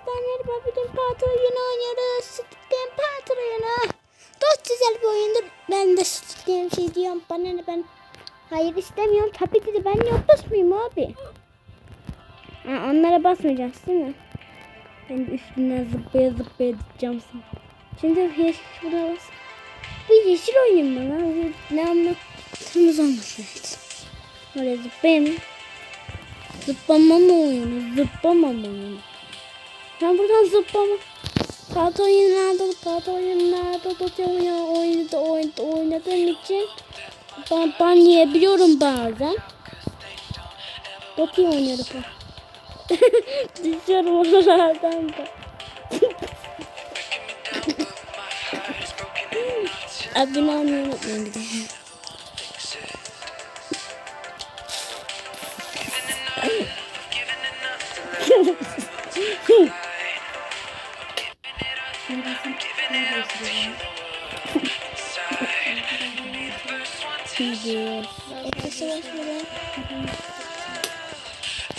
merhaba bugün Part oyunu oynuyoruz. Steam Part oyunu. Çok güzel bir oyundur. Ben de Steam şey diyorum bana ne ben hayır istemiyorum. Tabii ki de ben yok basmayayım abi. Ha, onlara basmayacaksın değil mi? Ben de üstünden zıplaya zıplaya gideceğim sana. Şimdi yeşil buna bas. Bir yeşil oyun mu lan? Ne anlam? Kırmızı olmuş evet. Oraya zıplayayım. Zıplama mı oyunu? Zıplama mı oyunu? Ben buradan zıplama. Kağıt oyunlarda, kağıt oyunlarda da oyunu, oyunda, oyunda oynadığım için ben, ben yiyebiliyorum bazen. Çok iyi oynuyorum. Düşüyorum oralardan da. Abone olmayı unutmayın.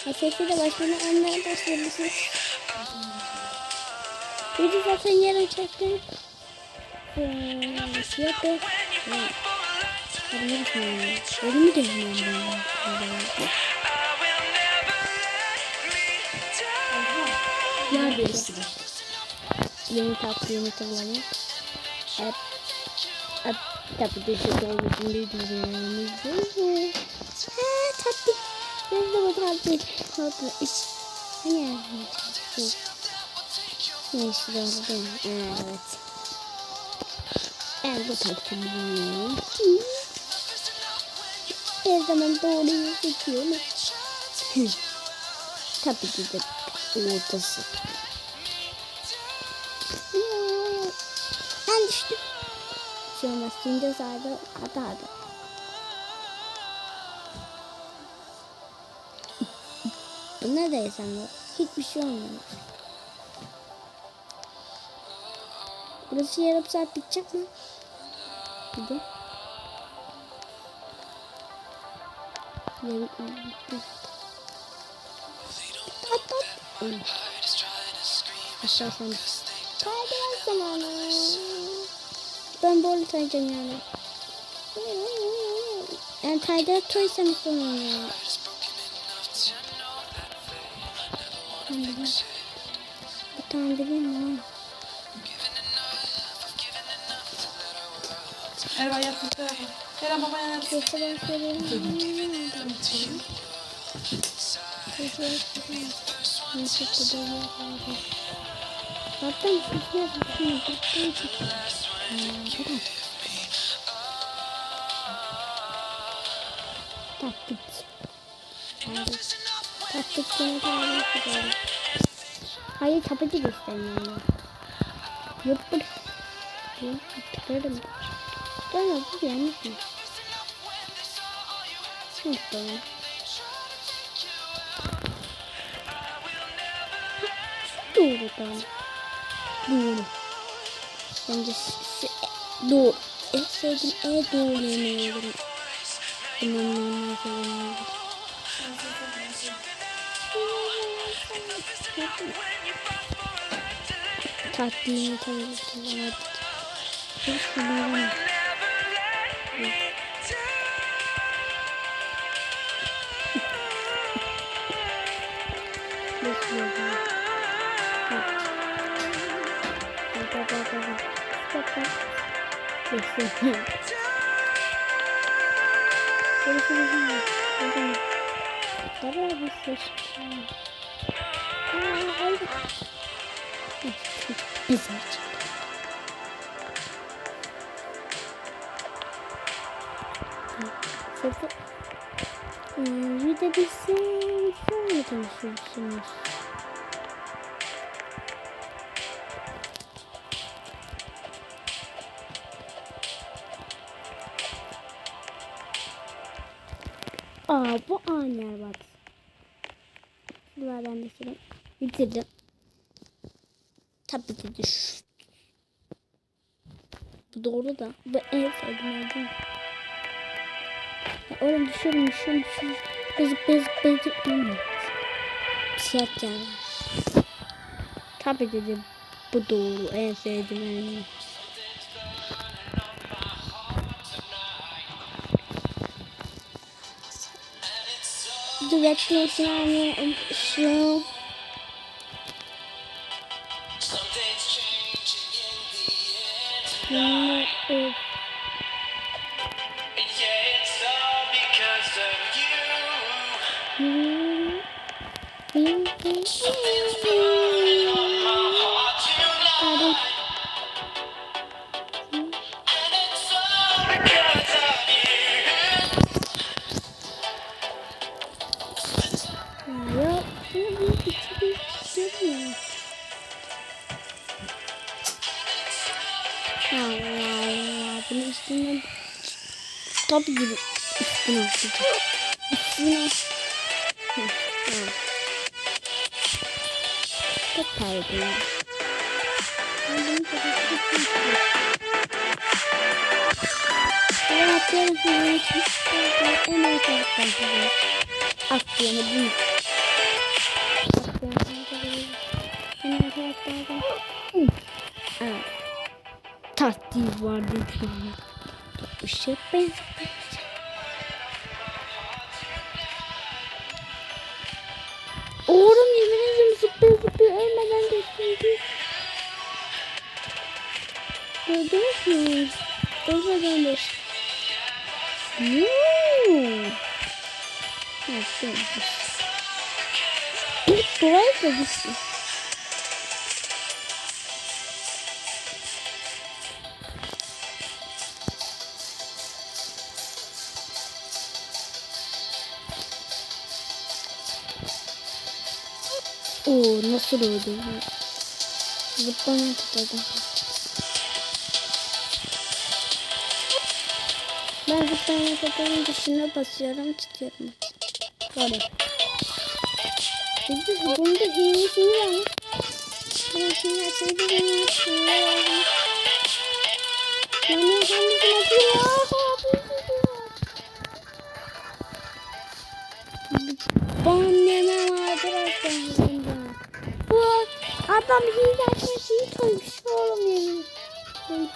Ateşi de başladı. Onlar başladı. Biri zaten yarın çektim. Ee, beyaz. Hadi ne düşünüyorum? Bilmiyorum ben. Yer değiştirir. Yeni tatlı yumurtaları. Hep hep tabii de şu dolmuşun bildiğimizi. Ha tatlı. Ben de bu tatlı. Tatlı iç. Hani. Neyse doğru değil mi? Evet. Ben bu tatlı bilmiyorum. Her zaman doğruyu seçiyorum. Tabii ki de ortası. Ben düştüm. Şey olmaz. Şimdi sardı. Hata hata. Bu ne değsem bu? Hiçbir şey olmuyor. Burası yarım saat bitecek mi? Bir de. Yarım bitti. At at. Aşağı. Kaydıran zamanı. Ben böyle sayacağım yani. Yani kaydıra toysam istemiyorum yani. Bir tane bileyim mi? Erva yat bu tarafa. Kerem baba yat. Sesi ben söyleyeyim. Sesi ben söyleyeyim. Nasıl kuduruyor kaldı. Hatta sesi yapayım. Hatta yapayım. Kadar. Taktik. Seni tarif ediyorum. Hayır tabii ki göstermiyorum. Yapır. Tıkarım. Tamam bu yanlış mı? Tamam. Doğru tamam. Doğru. Bence doğru. En sevdiğim en doğru yemeği olurum. Dumanlı en sevdiğim Tatlıyı tabii ki. Hiç bilmiyorum. Güzel çıktı. Sesi bir de bir şey sonra tanışıyorsunuz. Aa bu anneler bak. Şöyle bitirdim. Tabii ki. Bu doğru da. Bu en sevdiğim mi? Ya Oğlum düşüyorum düşüyorum düşüyorum. Bezip bezip bezip. Hmm. Bir şey yapacağım. Tabii dedim. Bu doğru. En sevdiğim anime. Wechselname und so. Ja, tabii gibi üstüne atacağım. Üstüne. Çok pardon. Ben bunu çok istiyorum. Ben atlıyorum sizin için. En iyi taraftan. Atlıyorum bunu. Taktiği var dediğim. Bu şey ben. Oğlum yemin ederim zıplıyor zıplıyor ölmeden geçti. Gördünüz mü? Ölmeden geçti. Yuuu. Evet. İlk burayı da düştü. Oo nasıl oldu? Zıplama tutladım. Ben zıplama tutladım dışına basıyorum tutuyorum. Böyle. Şimdi bunda hilesini var. Hilesini açıyordum. Hilesini var. Yani kendisi yapıyor. Anneme vardır aslında. Adam hile açmış iyi koymuş oğlum yemin.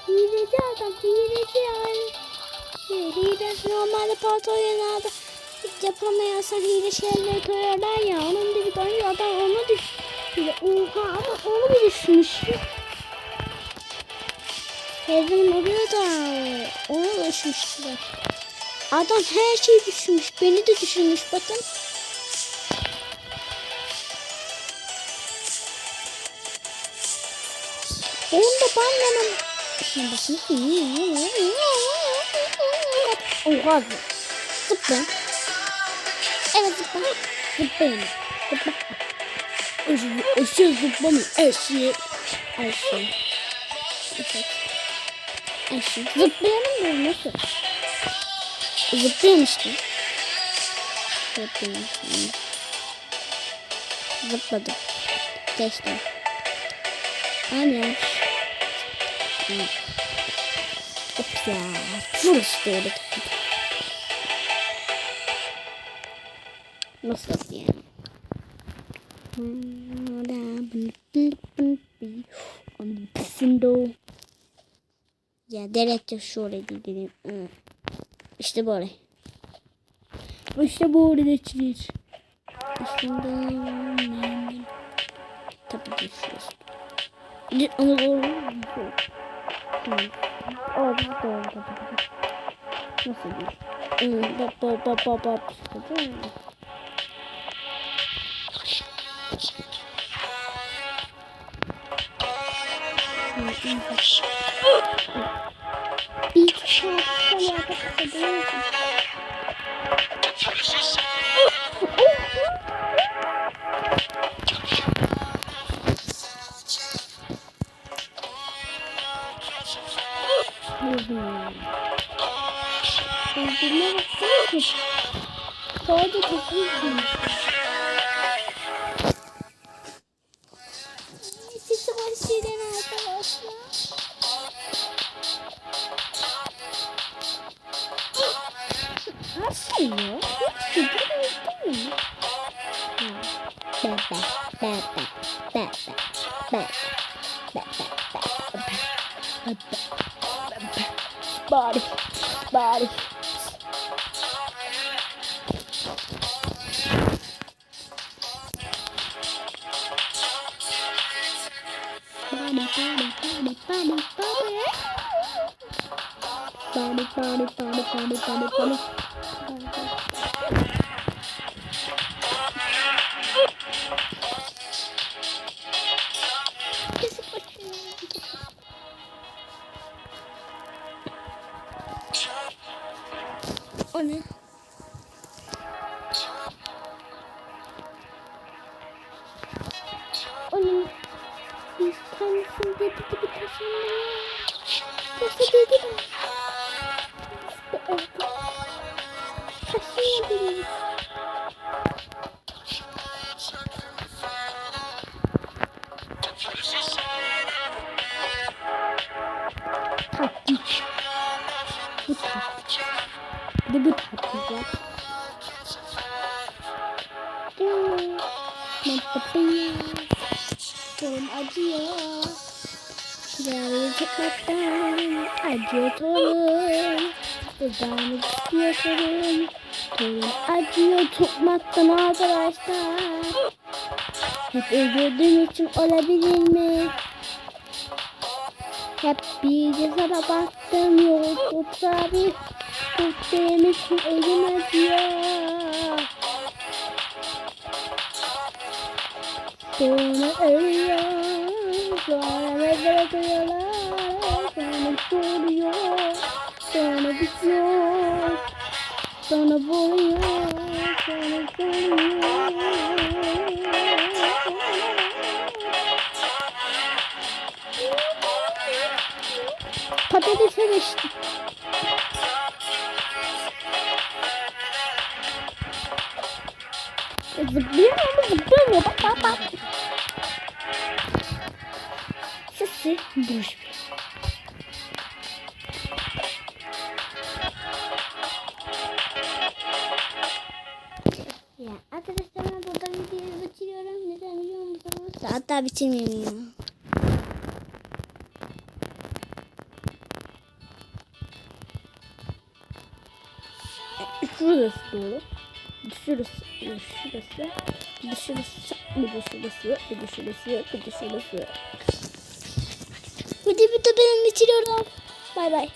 Hileci adam hileci yani. Hileci normalde parti oyunlarda hiç yapamayansan hile şeyleri koyarlar ya. Onun gibi böyle adam onu düş. Hile oha ama onu bir düşmüş. Zaman oluyor da onu düşmüşler. Adam her şeyi düşünmüş. Beni de düşünmüş bakın. Onu da hemen... Şimdi. Oha. Zıplayın. Evet zıplayın. Zıplayın. Eşi, eşi zıplamayın. Eşi. Eşi. Eşi. Zıplayalım mı? Nasıl? Zıplayalım işte. Zıplayalım. Zıpladım. Geçtim. Aynen. Of ya. Burası da öyle. Nasıl yani? Ya direkt şöyle gidelim. İşte böyle. İşte böyle geçeceğiz. Aslında tabii geçiyoruz. Ama doğru. Orada doğru tabii. Nasıl bir? Bap bap bap bap bap. Bir baksana. Sadece kapıyı Sesi var şeyden arkadaşlar. Nasıl ya? Hiç gidiyor mu? Ba ba ba ba ba ba. Be. Be. Be. Be. Be. Body. Body. Body, Body, body, body, body, body, body. Tatlı. Bu tatlı. Bir de bu tatlı ya. Kolum acıyor. Yarayı tutmaktan acıyor kolum. Uzanmak istiyorum. Kolum acıyor tutmaktan arkadaşlar. Hep üzüldüğüm için olabilir mi? Hep sana baktım yok yoksa bir tuttuğum için elim acıyor. Sonra ölüyor, sonra bırakıyorlar, sonra soruyor, sonra bitiyor, Patatese geçtim. Zıplıyor mu? Zıplıyor mu? Boş musunuz? Hatta bitirmeyeyim ya. Şurası doğru. Şurası, şurası, şurası, bir de şurası, bir de şurası, bir de şurası. Bir de ben bitiriyorum. Bay bay.